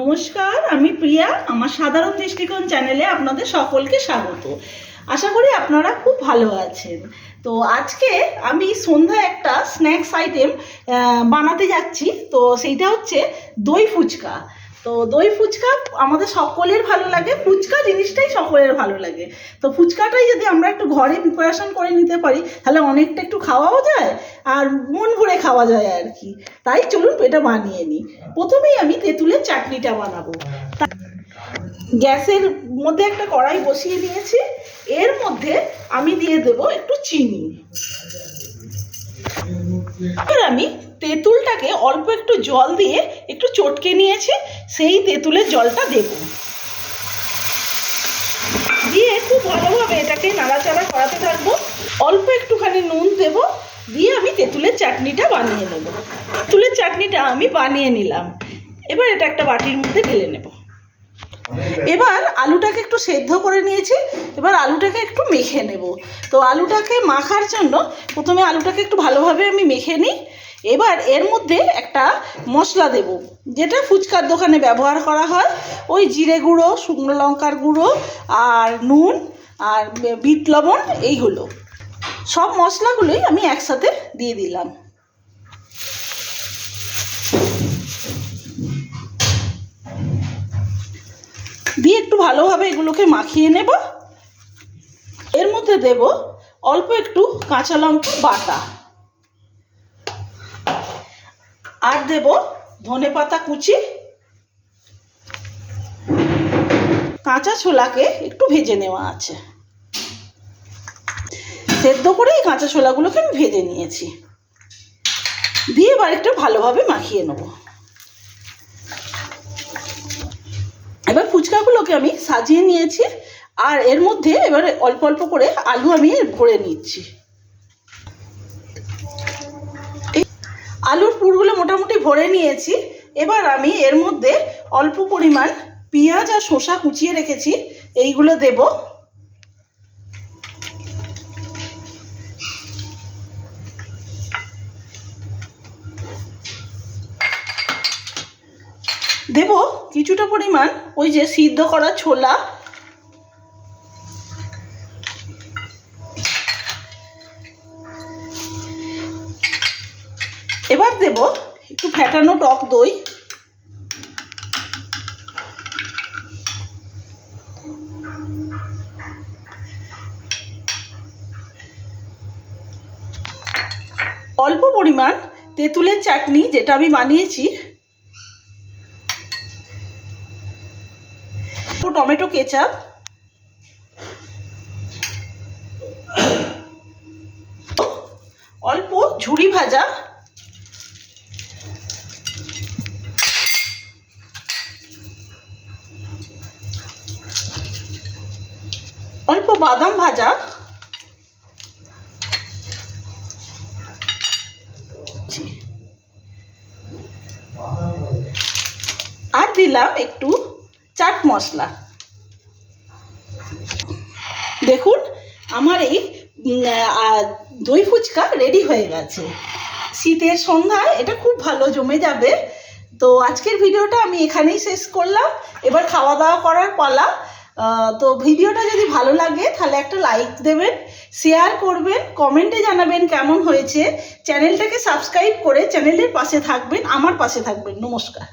নমস্কার, আমি প্রিয়া, আমার সাধারণ দৃষ্টিকোণ চ্যানেলে আপনাদের সকলকে স্বাগত। আশা করি আপনারা খুব ভালো আছেন। তো আজকে আমি সন্ধ্যায় একটা স্ন্যাক্স আইটেম বানাতে যাচ্ছি। তো সেইটা হচ্ছে দই ফুচকা। তো দই ফুচকা আমাদের সকলের ভালো লাগে। ফুচকা জিনিসটাই সকলের ভালো লাগে। তো ফুচকাটাই যদি আমরা একটু ঘরে প্রিপারেশন করে নিতে পারি, তাহলে অনেকটা একটু খাওয়াও যায় আর মন ভরে খাওয়া যায় আর কি। তাই চলুন এটা বানিয়ে নিই। প্রথমেই আমি তেঁতুলের চাটনিটা বানাবো। গ্যাসের মধ্যে একটা কড়াই বসিয়ে দিয়েছি। এর মধ্যে আমি দিয়ে দেব একটু চিনি। আমি তেঁতুলটাকে অল্প একটু জল দিয়ে একটু চটকে নিয়েছি, সেই তেঁতুলের জলটা দেব। দিয়ে খুব ভালোভাবে এটাকে নাড়াচাড়া করাতে থাকব। অল্প একটুখানি নুন দেব, দিয়ে আমি তেঁতুলের চাটনিটা বানিয়ে নেব। তেঁতুলের চাটনিটা আমি বানিয়ে নিলাম। এবার এটা একটা বাটির মধ্যে ঢেলে নেব। এবার আলুটাকে একটু সেদ্ধ করে নিয়েছি, এবার আলুটাকে একটু মেখে নেব। তো আলুটাকে মাখার জন্য প্রথমে আলুটাকে একটু ভালোভাবে আমি মেখে নিই, এবার এর মধ্যে একটা মশলা দেব, যেটা ফুচকার দোকানে ব্যবহার করা হয়। ওই জিরে গুঁড়ো, শুকনো লঙ্কার গুঁড়ো, আর নুন, আর বিট লবণ, এইগুলো। সব মশলাগুলোই আমি একসাথে দিয়ে দিলাম। দিয়ে একটু ভালোভাবে এগুলোকে মাখিয়ে নেব। এর মধ্যে দেব অল্প একটু কাঁচা লঙ্কা বাটা। আর দেব ধনে পাতা কুচি। কাঁচা ছোলাকে একটু ভেজে নেওয়া আছে। সেদ্ধ করে এই কাঁচা ছোলাগুলোকে আমি ভেজে নিয়েছি। দিয়ে এবার একটু ভালোভাবে মাখিয়ে নেব। এবার ফুচকাগুলোকে আমি সাজিয়ে নিয়েছি আর এর মধ্যে এবারে অল্প অল্প করে আলু আমি ভরে নিচ্ছি। আলুর পুরগুলো মোটামুটি ভরে নিয়েছি। এবার আমি এর মধ্যে অল্প পরিমাণ পেঁয়াজ আর শসা কুচিয়ে রেখেছি। এইগুলো দেব। দেব কিছুটা পরিমাণ ওই যে সিদ্ধ করা ছোলা। এবার দেব একটু ফ্যাটানো টক দই। অল্প পরিমাণ তেঁতুলের চাটনি যেটা আমি বানিয়েছি। Tomato ketchup. অল্প ঝুড়ি ভাজা। অল্প বাদাম ভাজা। আর দিলাম একটু চাট মশলা। দেখুন, আমার এই দই ফুচকা রেডি হয়ে গেছে। শীতের সন্ধ্যায় এটা খুব ভালো, জমে যাবে। তো আজকের ভিডিওটা আমি এখানেই শেষ করলাম। এবার খাওয়া দাওয়া করার পালা। তো ভিডিওটা যদি ভালো লাগে, তাহলে একটা লাইক দেবেন শেয়ার করবেন কমেন্টে জানাবেন কেমন হয়েছে। চ্যানেলটাকে সাবস্ক্রাইব করে চ্যানেলের পাশে থাকবেন, আমার পাশে থাকবেন। নমস্কার।